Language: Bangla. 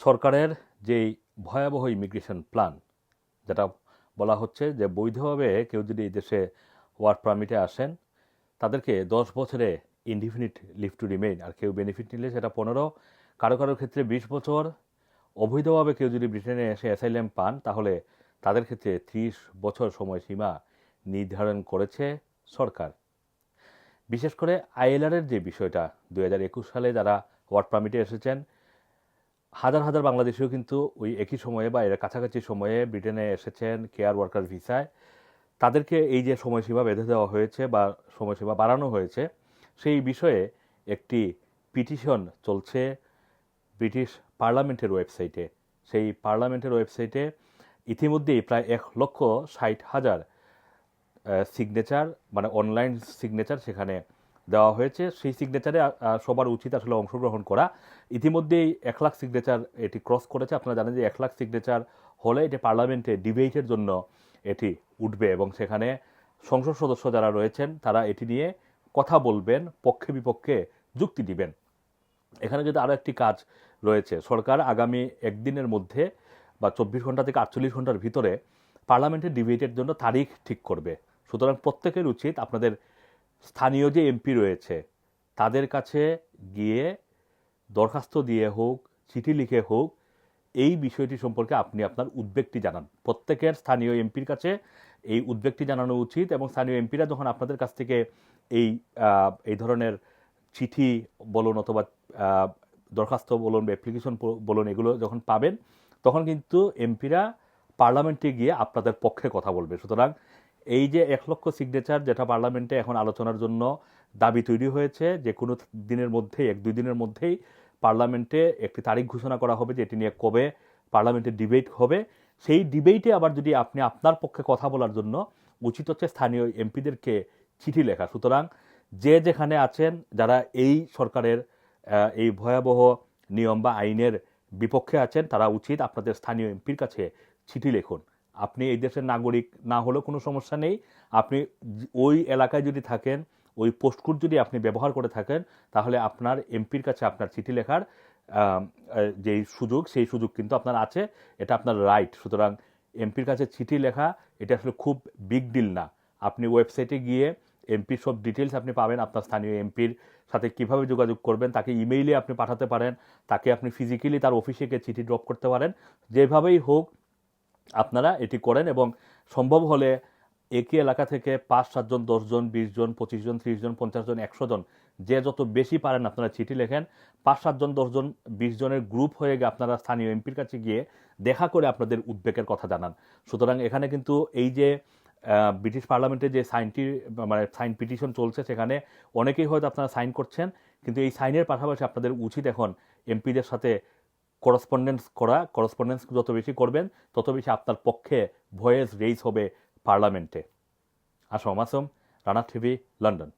সরকারের যেই ভয়াবহ ইমিগ্রেশন প্ল্যান, যেটা বলা হচ্ছে যে বৈধভাবে কেউ যদি এই দেশে ওয়ার্ক পারমিটে আসেন, তাদেরকে দশ বছরে ইনডিফিনিট লিভ টু রিমেইন আর কেউ বেনিফিট নিলে সেটা পনেরো, কারও কারও ক্ষেত্রে বিশ বছর। অবৈধভাবে কেউ যদি ব্রিটেনে এসে অ্যাসাইলেম পান, তাহলে তাদের ক্ষেত্রে ত্রিশ বছর সময়সীমা নির্ধারণ করেছে সরকার। বিশেষ করে আইএলআরের যে বিষয়টা দু হাজার একুশ সালে যারা ওয়ার্ক পারমিটে এসেছেন হাজার হাজার বাংলাদেশিও কিন্তু ওই একই সময়ে বা এর কাছাকাছি সময়ে ব্রিটেনে এসেছেন কেয়ার ওয়ার্কার ভিসায়। তাদেরকে এই যে সময়সীমা বেঁধে দেওয়া হয়েছে বা সময়সীমা বাড়ানো হয়েছে, সেই বিষয়ে একটি পিটিশন চলছে ব্রিটিশ পার্লামেন্টের ওয়েবসাইটে। সেই পার্লামেন্টের ওয়েবসাইটে ইতিমধ্যেই প্রায় এক লক্ষ ষাট হাজার সিগনেচার মানে অনলাইন সিগনেচার সেখানে দেওয়া হয়েছে। সেই সিগনেচারে সবার উচিত আসলে অংশগ্রহণ করা। ইতিমধ্যেই এক লাখ সিগনেচার এটি ক্রস করেছে। আপনারা জানেন যে এক লাখ সিগনেচার হলে এটি পার্লামেন্টে ডিবেটের জন্য এটি উঠবে এবং সেখানে সংসদ সদস্য যারা রয়েছেন, তারা এটি নিয়ে কথা বলবেন, পক্ষে বিপক্ষে যুক্তি দিবেন। এখানে কিন্তু আরও একটি কাজ রয়েছে, সরকার আগামী একদিনের মধ্যে বা চব্বিশ ঘণ্টা থেকে আটচল্লিশ ঘণ্টার ভিতরে পার্লামেন্টের ডিবেটের জন্য তারিখ ঠিক করবে। সুতরাং প্রত্যেকের উচিত আপনাদের স্থানীয় যে এমপি রয়েছে, তাদের কাছে গিয়ে দরখাস্ত দিয়ে হোক, চিঠি লিখে হোক, এই বিষয়টি সম্পর্কে আপনি আপনার উদ্বেগটি জানান। প্রত্যেকের স্থানীয় এমপির কাছে এই উদ্বেগটি জানানো উচিত এবং স্থানীয় এমপিরা যখন আপনাদের কাছ থেকে এই এই ধরনের চিঠি বলুন অথবা দরখাস্ত বলুন বা অ্যাপ্লিকেশন বলুন এগুলো যখন পাবেন, তখন কিন্তু এমপিরা পার্লামেন্টে গিয়ে আপনাদের পক্ষে কথা বলবে। সুতরাং এই যে এক লক্ষ সিগনেচার যেটা পার্লামেন্টে এখন আলোচনার জন্য দাবি তৈরি হয়েছে, যে কোনো দিনের মধ্যেই, এক দুই দিনের মধ্যেই পার্লামেন্টে একটি তারিখ ঘোষণা করা হবে যে এটি নিয়ে কবে পার্লামেন্টে ডিবেট হবে। সেই ডিবেটে আবার যদি আপনি আপনার পক্ষে কথা বলার জন্য উচিত হচ্ছে স্থানীয় এমপিদেরকে চিঠি লেখা। সুতরাং যে যেখানে আছেন, যারা এই সরকারের এই ভয়াবহ নিয়ম বা আইনের বিপক্ষে আছেন, তারা উচিত আপনাদের স্থানীয় এমপির কাছে চিঠি লিখুন। আপনি এই দেশের নাগরিক না হলেও কোনো সমস্যা নেই। আপনি ওই এলাকায় যদি থাকেন, ওই পোস্টকোড যদি আপনি ব্যবহার করে থাকেন, তাহলে আপনার এমপির কাছে আপনার চিঠি লেখার যেই সুযোগ, সেই সুযোগ কিন্তু আপনার আছে। এটা আপনার রাইট সুতরাং এমপির কাছে চিঠি লেখা, এটা আসলে খুব বিগ ডিল না। আপনি ওয়েবসাইটে গিয়ে এমপির সব ডিটেলস আপনি পাবেন আপনার স্থানীয় এমপির সাথে কীভাবে যোগাযোগ করবেন, তাকে ইমেইলে আপনি পাঠাতে পারেন, তাকে আপনি ফিজিক্যালি তার অফিসে গিয়ে চিঠি ড্রপ করতে পারেন। যেভাবেই হোক আপনারা এটি করেন এবং সম্ভব হলে একই এলাকা থেকে পাঁচ সাতজন দশজন বিশ জন পঁচিশ জন ত্রিশ জন পঞ্চাশ জন একশো জন যে যত বেশি পারেন আপনারা চিঠি লেখেন। পাঁচ সাতজন দশজন বিশ জনের গ্রুপ হয়ে গিয়ে আপনারা স্থানীয় এমপির কাছে গিয়ে দেখা করে আপনাদের উদ্বেগের কথা জানান। সুতরাং এখানে কিন্তু এই যে ব্রিটিশ পার্লামেন্টে যে সাইনটি মানে সাইন পিটিশন চলছে সেখানে অনেকেই হয়তো আপনারা সাইন করছেন, কিন্তু এই সাইনের পাশাপাশি আপনাদের উচিত এখন এমপিদের সাথে করসপন্ডেন্স করা করসপন্ডেন্স যত বেশি করবেন, তত বেশি আপনার পক্ষে ভয়েস রেইজ হবে পার্লামেন্টে আসম আসম রানা টিভি, লন্ডন।